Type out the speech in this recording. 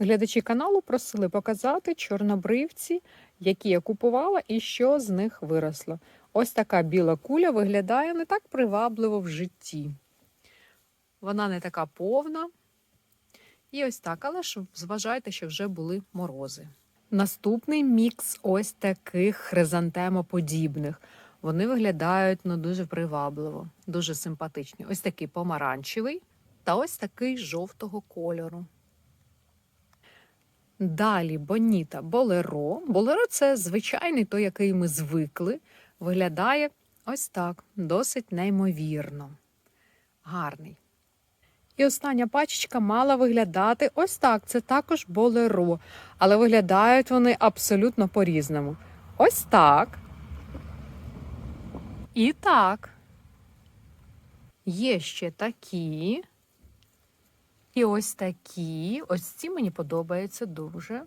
Глядачі каналу просили показати чорнобривці, які я купувала і що з них виросло. Ось така біла куля виглядає не так привабливо в житті. Вона не така повна. І ось так, але ж зважайте, що вже були морози. Наступний мікс ось таких хризантемоподібних. Вони виглядають ну, дуже привабливо, дуже симпатичні. Ось такий помаранчевий та ось такий жовтого кольору. Далі Боніта Болеро. Болеро це звичайний той, який ми звикли. Виглядає ось так, досить неймовірно. Гарний. І остання пачечка мала виглядати ось так. Це також болеро. Але виглядають вони абсолютно по-різному. Ось так. І так. Є ще такі. І ось такі. Ось ці мені подобаються дуже.